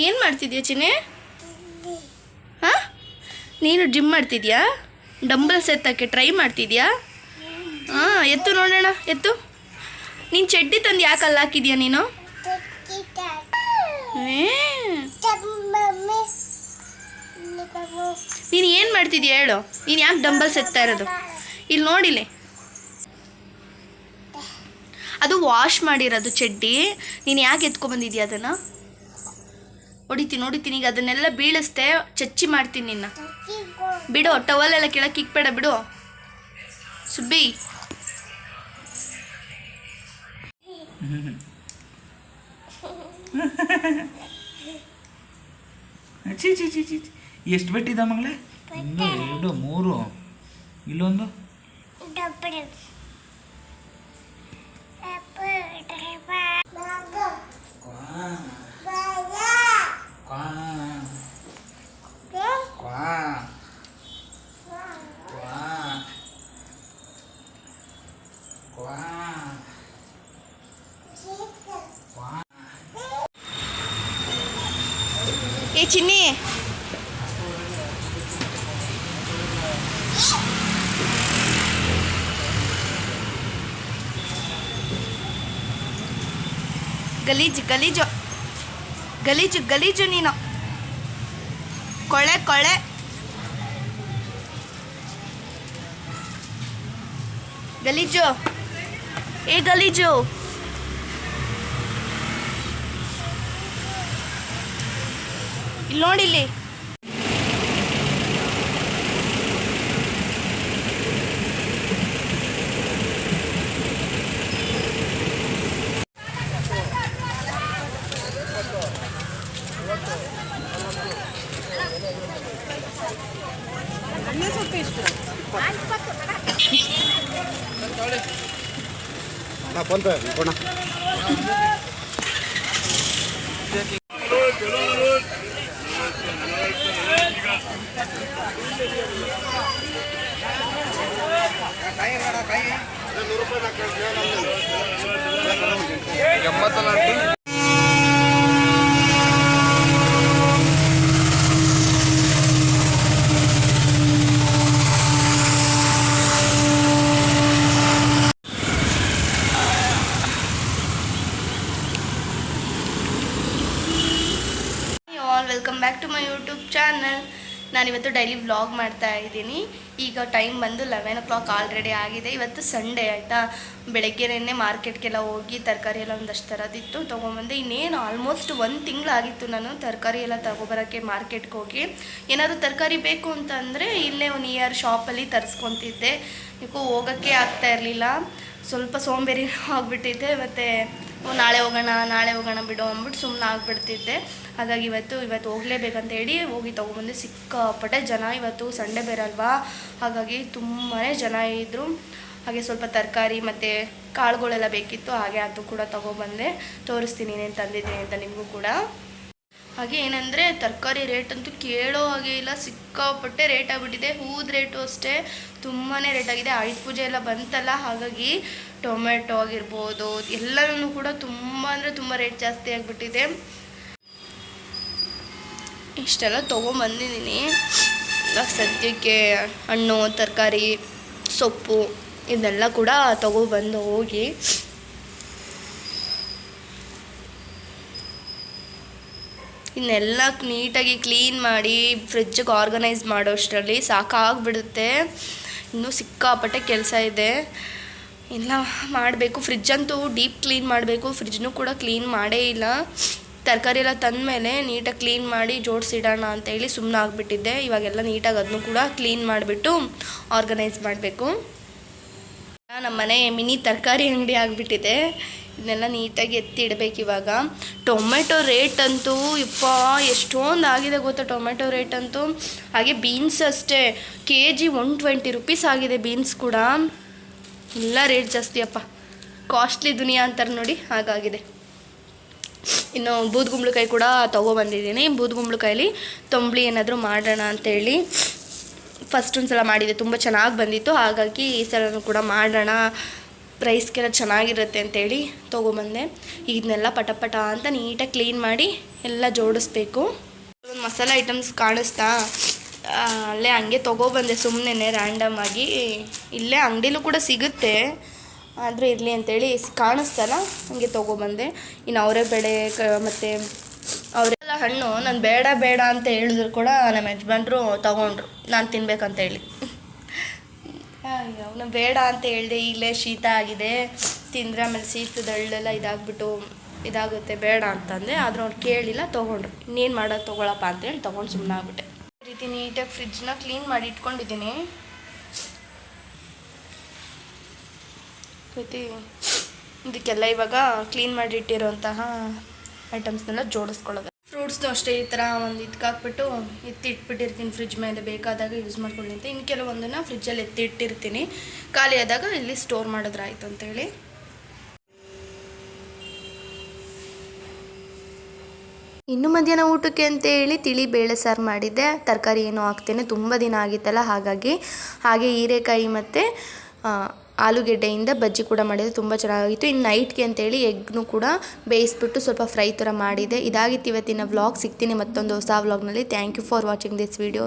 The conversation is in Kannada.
ಏನು ಮಾಡ್ತಿದ್ಯಾ ಚಿನ್ನೆ? ಹಾಂ? ನೀನು ಜಿಮ್ ಮಾಡ್ತಿದ್ಯಾ? ಡಂಬಲ್ಸ್ ಎತ್ತಕ್ಕೆ ಟ್ರೈ ಮಾಡ್ತಿದ್ಯಾ? ಹಾಂ, ಎತ್ತು ನೋಡೋಣ, ಎತ್ತು. ನೀನು ಚಡ್ಡಿ ತಂದು ಯಾಕೆ ಅಲ್ಲಿ ಹಾಕಿದ್ಯಾ ನೀನು? ನೀನು ಏನು ಮಾಡ್ತಿದ್ಯಾ ಹೇಳು? ನೀನು ಯಾಕೆ ಡಂಬಲ್ಸ್ ಎತ್ತಾ ಇರೋದು? ಇಲ್ಲಿ ನೋಡಿಲಿ ಅದು ವಾಶ್ ಮಾಡಿರೋದು ಚಡ್ಡಿ. ನೀನು ಯಾಕೆ ಎತ್ಕೊಂಡ್ಬಂದಿದ್ಯಾ ಅದನ್ನು? ಹೊಡಿತೀನಿ ಹೊಡಿತೀನಿ. ಈಗ ಅದನ್ನೆಲ್ಲ ಬೀಳಿಸ್ದೆ ಚಚ್ಚಿ ಮಾಡ್ತೀನಿ ನಿನ್ನ. ಬಿಡು ಟವಲ್ ಎಲ್ಲ ಕೆಳಕ್ಕೆ ಇಕ್ಬೇಡ ಬಿಡು. ಸುಬ್ಬಿ. ಚಿ ಚಿ ಚಿ ಚಿ ಎಷ್ಟು ಬಿಟ್ಟಿದ್ದ ಮಗಳೇ? ಎರಡು ಮೂರು. ಇಲ್ಲೊಂದು? ಏ ಚಿನ್ನಿ. ಗಲೀಜು ಗಲೀಜು. ಗಲೀಜು ಗಲೀಜು ನೀನು. ಕೊಳೆ ಕೊಳೆ. ಗಲೀಜು. ಏ ಗಲೀಜು ಇಲ್ಲಿ ನೋಡಿಲ್ಲಿ ಫೋನ್ ಪೇ ಕೊಡ all welcome back to my YouTube channel ನಾನಿವತ್ತು ಡೈಲಿ ವ್ಲಾಗ್ ಮಾಡ್ತಾ ಇದ್ದೀನಿ. ಈಗ ಟೈಮ್ ಬಂದು ಲೆವೆನ್ ಓ ಕ್ಲಾಕ್ ಆಲ್ರೆಡಿ ಆಗಿದೆ. ಇವತ್ತು ಸಂಡೇ ಆಯಿತಾ? ಬೆಳಗ್ಗೆನೇ ಮಾರ್ಕೆಟ್ಗೆಲ್ಲ ಹೋಗಿ ತರಕಾರಿ ಎಲ್ಲ ಒಂದಷ್ಟು ಥರದಿತ್ತು ತೊಗೊಂಬಂದೆ ಇನ್ನೇನು ಆಲ್ಮೋಸ್ಟ್ ಒಂದು ತಿಂಗಳಾಗಿತ್ತು ನಾನು ತರಕಾರಿ ಎಲ್ಲ ತಗೊಬರೋಕ್ಕೆ ಮಾರ್ಕೆಟ್ಗೆ ಹೋಗಿ. ಏನಾದರೂ ತರಕಾರಿ ಬೇಕು ಅಂತ ಅಂದರೆ ಇಲ್ಲೇ ಇಯರ್ ಶಾಪಲ್ಲಿ ತರಿಸ್ಕೊತಿದ್ದೆ. ಯಾಕೋ ಹೋಗೋಕ್ಕೆ ಆಗ್ತಾ ಇರಲಿಲ್ಲ. ಸ್ವಲ್ಪ ಸೋಂಬೇರಿ ಆಗಿಬಿಟ್ಟಿದ್ದೆ ಮತ್ತು ನಾಳೆ ಹೋಗೋಣ ನಾಳೆ ಹೋಗೋಣ ಬಿಡು ಅಂದ್ಬಿಟ್ಟು ಸುಮ್ಮನೆ ಆಗಿಬಿಡ್ತಿದ್ದೆ. ಹಾಗಾಗಿ ಇವತ್ತು ಇವತ್ತು ಹೋಗಲೇಬೇಕಂತ ಹೇಳಿ ಹೋಗಿ ತೊಗೊಬಂದು. ಸಿಕ್ಕಾಪಟ್ಟೆ ಜನ ಇವತ್ತು ಸಂಡೇ ಬೇರಲ್ವಾ? ಹಾಗಾಗಿ ತುಂಬಾ ಜನ ಇದ್ದರು ಹಾಗೆ ಸ್ವಲ್ಪ ತರಕಾರಿ ಮತ್ತು ಕಾಳುಗಳೆಲ್ಲ ಬೇಕಿತ್ತು, ಹಾಗೆ ಅದು ಕೂಡ ತೊಗೊಬಂದೆ. ತೋರಿಸ್ತೀನಿ ಏನೇನು ತಂದಿದ್ದೀನಿ ಅಂತ ನಿಮಗೂ ಕೂಡ. ಹಾಗೆ ಏನಂದರೆ ತರಕಾರಿ ರೇಟ್ ಅಂತೂ ಕೇಳೋ ಹಾಗೆ ಇಲ್ಲ, ಸಿಕ್ಕಾಪಟ್ಟೆ ರೇಟ್ ಆಗಿಬಿಟ್ಟಿದೆ. ಹೂದ ರೇಟು ಅಷ್ಟೇ ತುಂಬಾ ರೇಟ್ ಆಗಿದೆ. ಆಯುಧ ಪೂಜೆ ಎಲ್ಲ ಬಂತಲ್ಲ, ಹಾಗಾಗಿ ಟೊಮೆಟೊ ಆಗಿರ್ಬೋದು ಎಲ್ಲನೂ ಕೂಡ ತುಂಬ ಅಂದರೆ ತುಂಬ ರೇಟ್ ಜಾಸ್ತಿ ಆಗಿಬಿಟ್ಟಿದೆ. ಇಷ್ಟೆಲ್ಲ ತೊಗೊಂಬಂದಿದ್ದೀನಿ. ಇವಾಗ ಸದ್ಯಕ್ಕೆ ಹಣ್ಣು, ತರಕಾರಿ, ಸೊಪ್ಪು, ಇದೆಲ್ಲ ಕೂಡ ತೊಗೊಬಂದು ಹೋಗಿ ಇನ್ನೆಲ್ಲ ನೀಟಾಗಿ ಕ್ಲೀನ್ ಮಾಡಿ ಫ್ರಿಜ್ಜಿಗೆ ಆರ್ಗನೈಸ್ ಮಾಡೋ ಅಷ್ಟರಲ್ಲಿ ಸಾಕಾಗ್ಬಿಡುತ್ತೆ. ಇನ್ನೂ ಸಿಕ್ಕಾಪಟ್ಟೆ ಕೆಲಸ ಇದೆ. ಎಲ್ಲ ಮಾಡಬೇಕು. ಫ್ರಿಜ್ಜಂತೂ ಡೀಪ್ ಕ್ಲೀನ್ ಮಾಡಬೇಕು. ಫ್ರಿಜ್ನೂ ಕೂಡ ಕ್ಲೀನ್ ಮಾಡೇ ಇಲ್ಲ. ತರಕಾರಿ ಎಲ್ಲ ತಂದಮೇಲೆ ನೀಟಾಗಿ ಕ್ಲೀನ್ ಮಾಡಿ ಜೋಡಿಸಿಡೋಣ ಅಂತೇಳಿ ಸುಮ್ಮನೆ ಆಗಿಬಿಟ್ಟಿದ್ದೆ. ಇವಾಗೆಲ್ಲ ನೀಟಾಗಿ ಅದನ್ನು ಕೂಡ ಕ್ಲೀನ್ ಮಾಡಿಬಿಟ್ಟು ಆರ್ಗನೈಸ್ ಮಾಡಬೇಕು. ನಮ್ಮ ಮನೆ ಮಿನಿ ತರಕಾರಿ ಅಂಗಡಿ ಆಗಿಬಿಟ್ಟಿದೆ. ಇದನ್ನೆಲ್ಲ ನೀಟಾಗಿ ಎತ್ತಿ ಇಡಬೇಕು ಇವಾಗ. ಟೊಮೆಟೊ ರೇಟ್ ಅಂತೂ, ಇಪ್ಪ, ಎಷ್ಟೊಂದು ಆಗಿದೆ ಗೊತ್ತಾ ಟೊಮೆಟೊ ರೇಟ್ ಅಂತೂ. ಹಾಗೆ ಬೀನ್ಸ್ ಅಷ್ಟೇ K G one twenty rupees ಆಗಿದೆ ಬೀನ್ಸ್ ಕೂಡ. ಎಲ್ಲ ರೇಟ್ ಜಾಸ್ತಿ ಅಪ್ಪ. ಕಾಸ್ಟ್ಲಿ ದುನಿಯಾ ಅಂತಾರೆ ನೋಡಿ, ಹಾಗಾಗಿದೆ. ಇನ್ನು ಬೂದ್ಗುಂಬಳಕಾಯಿ ಕೂಡ ತೊಗೊಬಂದಿದ್ದೀನಿ. ಬೂದ್ಗುಂಬಳಕಾಯಲ್ಲಿ ತಂಬಳಿ ಏನಾದರೂ ಮಾಡೋಣ ಅಂತೇಳಿ. ಫಸ್ಟ್ ಒಂದು ಸಲ ಮಾಡಿದೆ, ತುಂಬ ಚೆನ್ನಾಗಿ ಬಂದಿತ್ತು. ಹಾಗಾಗಿ ಈ ಸಲನೂ ಕೂಡ ಮಾಡೋಣ. ರೈಸ್ಗೆಲ್ಲ ಚೆನ್ನಾಗಿರುತ್ತೆ ಅಂತೇಳಿ ತೊಗೊಬಂದೆ. ಇದನ್ನೆಲ್ಲ ಪಟ ಪಟ ಅಂತ ನೀಟಾಗಿ ಕ್ಲೀನ್ ಮಾಡಿ ಎಲ್ಲ ಜೋಡಿಸ್ಬೇಕು. ಒಂದು ಮಸಾಲ ಐಟಮ್ಸ್ ಕಾಣಿಸ್ತಾ? ಅಲ್ಲೇ ಹಂಗೆ ತೊಗೊಬಂದೆ ಸುಮ್ಮನೆ ರ್ಯಾಂಡಮ್ ಆಗಿ. ಇಲ್ಲೇ ಅಂಗಡಿಲೂ ಕೂಡ ಸಿಗುತ್ತೆ. ಆದರೆ ಇರಲಿ ಅಂತೇಳಿ ಕಾಣಿಸ್ತಲ್ಲ, ಹಂಗೆ ತೊಗೊಬಂದೆ. ಇನ್ನು ಅವರೇ ಬೆಳೆ, ಕ, ಮತ್ತು ಅವರೆಲ್ಲ ಹಣ್ಣು, ನಾನು ಬೇಡ ಬೇಡ ಅಂತ ಹೇಳಿದ್ರು ಕೂಡ ನಮ್ಮ ಯಜಮಾನ್ರು ತಗೊಂಡ್ರು. ನಾನು ತಿನ್ಬೇಕಂತ ಹೇಳಿ. ನಾನು ಬೇಡ ಅಂತ ಹೇಳಿದೆ, ಇಲ್ಲೇ ಶೀತ ಆಗಿದೆ, ತಿಂದರೆ ಆಮೇಲೆ ಶೀತದ ಹಳ್ಳೆಲ್ಲ ಇದಾಗ್ಬಿಟ್ಟು ಇದಾಗುತ್ತೆ, ಬೇಡ ಅಂತಂದೆ, ಆದರೂ ಅವ್ರು ಕೇಳಿಲ್ಲ, ತೊಗೊಂಡ್ರು. ಇನ್ನೇನು ಮಾಡೋದು ತೊಗೊಳಪ್ಪ ಅಂತೇಳಿ ತೊಗೊಂಡು ಸುಮ್ಮನೆ ಆಗ್ಬಿಟ್ಟೆ. ಈ ರೀತಿ ನೀಟಾಗಿ ಫ್ರಿಜ್ನ ಕ್ಲೀನ್ ಮಾಡಿ ಇಟ್ಕೊಂಡಿದ್ದೀನಿ. ರೀತಿ ಇದಕ್ಕೆಲ್ಲ ಇವಾಗ ಕ್ಲೀನ್ ಮಾಡಿ ಇಟ್ಟಿರೋಂತಹ ಐಟಮ್ಸ್ನೆಲ್ಲ ಜೋಡಿಸ್ಕೊಳ್ಳೋದು. ಫ್ರೂಟ್ಸ್ದು ಅಷ್ಟೇ ಈ ಥರ ಒಂದು ಇದಕ್ಕೆ ಎತ್ತಿಟ್ಬಿಟ್ಟಿರ್ತೀನಿ ಎತ್ತಿ ಫ್ರಿಜ್ ಮೇಲೆ ಬೇಕಾದಾಗ ಯೂಸ್ ಮಾಡ್ಕೊಳ್ಳಿ ಅಂತ. ಇನ್ನು ಕೆಲವೊಂದನ್ನು ಫ್ರಿಜ್ಜಲ್ಲಿ ಎತ್ತಿ ಇಟ್ಟಿರ್ತೀನಿ. ಖಾಲಿ ಆದಾಗ ಇಲ್ಲಿ ಸ್ಟೋರ್ ಮಾಡಿದ್ರಾಯ್ತು ಅಂತೇಳಿ ಇನ್ನು ಮಧ್ಯಾಹ್ನ ಊಟಕ್ಕೆ ಅಂತೇಳಿ ತಿಳಿ ಬೇಳೆ ಸಾರು ಮಾಡಿದ್ದೆ. ತರಕಾರಿ ಏನೂ ಹಾಕ್ತೇನೆ. ತುಂಬ ದಿನ ಆಗಿತ್ತಲ್ಲ, ಹಾಗಾಗಿ ಹಾಗೆ ಹೀರೆಕಾಯಿ ಮತ್ತು ಆಲೂಗೆಡ್ಡೆಯಿಂದ ಬಜ್ಜಿ ಕೂಡ ಮಾಡಿದೆ ತುಂಬ ಚೆನ್ನಾಗಿತ್ತು. ಇನ್ನು ನೈಟ್ಗೆ ಅಂತೇಳಿ ಎಗ್ನು ಕೂಡ ಬೇಯಿಸ್ಬಿಟ್ಟು ಸ್ವಲ್ಪ ಫ್ರೈ ಥರ ಮಾಡಿದೆ. ಇದಾಗಿತ್ತು ಇವತ್ತಿನ ವ್ಲಾಗ್ ಸಿಗ್ತೀನಿ ಮತ್ತೊಂದು ಹೊಸ ವ್ಲಾಗ್ನಲ್ಲಿ thank you for watching this video